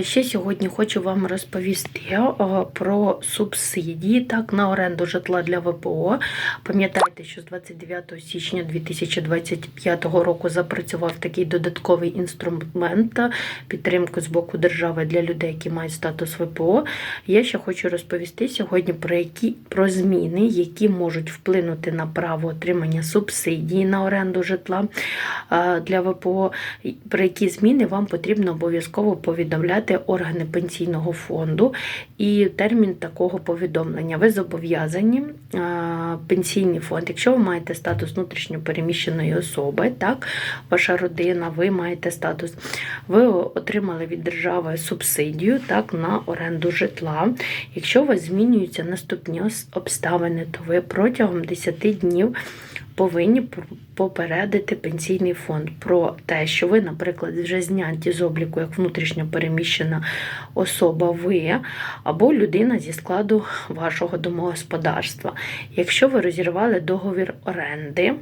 Ще сьогодні хочу вам розповісти про субсидії так, на оренду житла для ВПО. Пам'ятаєте, що з 29 січня 2025 року запрацював такий додатковий інструмент підтримки з боку держави для людей, які мають статус ВПО. Я ще хочу розповісти сьогодні про які про зміни, які можуть вплинути на право отримання субсидії на оренду житла для ВПО. Про які зміни вам потрібно обов'язково повідомляти органи пенсійного фонду і термін такого повідомлення. Ви зобов'язані пенсійний фонд, якщо ви маєте статус внутрішньопереміщеної особи, так, ваша родина, ви маєте статус, ви отримали від держави субсидію так, на оренду житла. Якщо у вас змінюються наступні обставини, то ви протягом 10 днів повинні попередити пенсійний фонд про те, що ви, наприклад, вже зняті з обліку як внутрішньо переміщена особа, ви або людина зі складу вашого домогосподарства. Якщо ви розірвали договір оренди,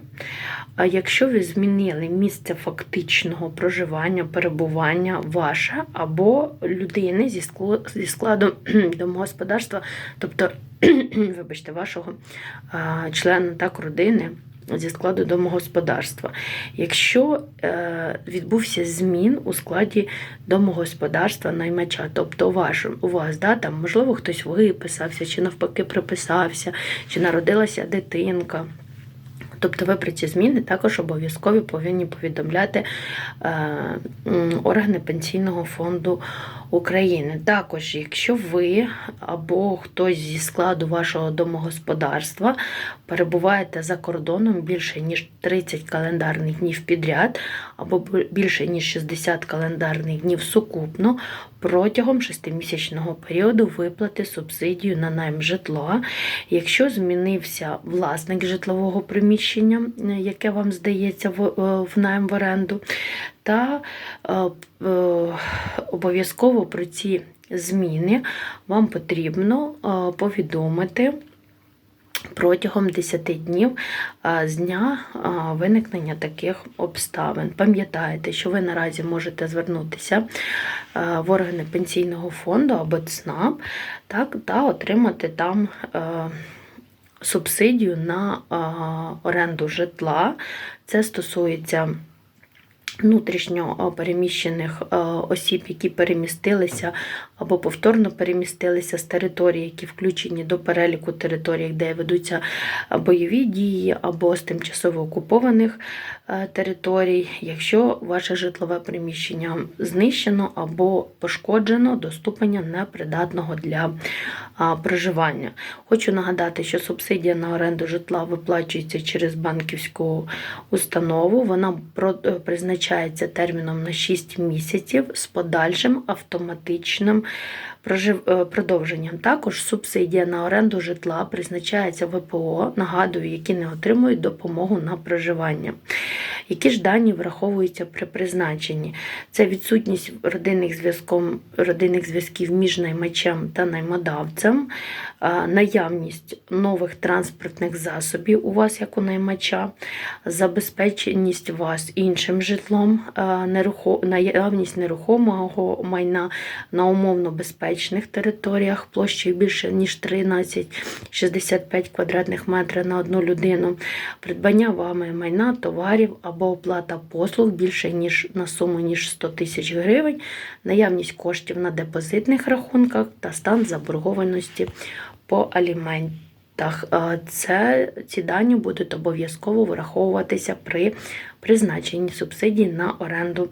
якщо ви змінили місце фактичного проживання, перебування ваше або людини зі складу домогосподарства, тобто, вибачте, вашого члена так, родини зі складу домогосподарства. Якщо е, відбувся змін у складі домогосподарства наймача, тобто ваш, у вас, да, там, можливо, хтось виписався, чи навпаки приписався, чи народилася дитинка. Тобто ви про ці зміни також обов'язково повинні повідомляти е, органи Пенсійного фонду України. Також, якщо ви або хтось зі складу вашого домогосподарства перебуваєте за кордоном більше ніж 30 календарних днів підряд, або більше ніж 60 календарних днів сукупно, протягом 6-місячного періоду виплати субсидію на найм житла. Якщо змінився власник житлового приміщення, е, яке вам здається е, в найм в оренду, та е, е, обов'язково про ці зміни вам потрібно е, повідомити. Протягом 10 днів з дня виникнення таких обставин. Пам'ятайте, що ви наразі можете звернутися в органи пенсійного фонду або ЦНАП так, та отримати там субсидію на оренду житла. Це стосується внутрішньо переміщених е, осіб, які перемістилися або повторно перемістилися з територій, які включені до переліку територій, де ведуться е, бойові дії, або з тимчасово окупованих е, територій, якщо ваше житлове приміщення знищено або пошкоджено до ступеня непридатного для проживання. Хочу нагадати, що субсидія на оренду житла виплачується через банківську установу. Вона про- призначається терміном на 6 місяців з подальшим автоматичним е, продовженням. Також субсидія на оренду житла призначається ВПО, нагадую, які не отримують допомогу на проживання. Які ж дані враховуються при призначенні? Це відсутність родинних, зв'язком, родинних зв'язків між наймачем та наймодавцем, наявність нових транспортних засобів у вас як у наймача, забезпеченість вас іншим житлом, а, наявність нерухомого майна на умовно безпечних територіях площею більше ніж 13,65 квадратних метрів на одну людину, придбання вами майна, товарів або оплата послуг більше ніж на суму ніж 100 тисяч гривень, наявність коштів на депозитних рахунках та стан заборгованості по аліментах. Е, Це, ці дані будуть обов'язково враховуватися при призначенні субсидій на оренду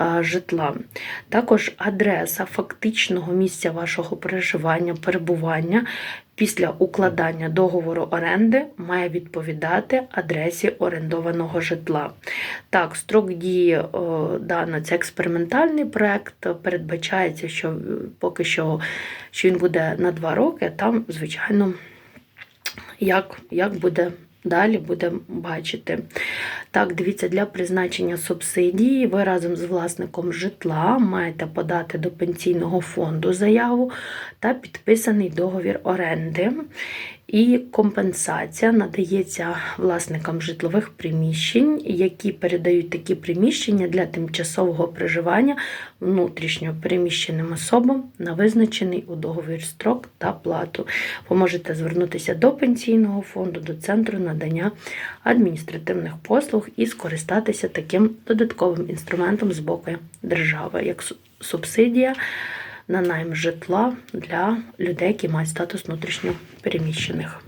е, житла. Також адреса фактичного місця вашого проживання, перебування після укладання договору оренди має відповідати адресі орендованого житла. Так, строк дії е, дано це експериментальний проект. Передбачається, що поки що, що він буде на два роки. Там, звичайно, як, як буде далі, будемо бачити. Так, дивіться, для призначення субсидії ви разом з власником житла маєте подати до пенсійного фонду заяву та підписаний договір оренди. І компенсація надається власникам житлових приміщень, які передають такі приміщення для тимчасового проживання внутрішньо переміщеним особам на визначений у договір строк та плату. Ви можете звернутися до пенсійного фонду, до центру надання адміністративних послуг і скористатися таким додатковим інструментом з боку держави, як су- субсидія на найм житла для людей, які мають статус внутрішньо переміщених.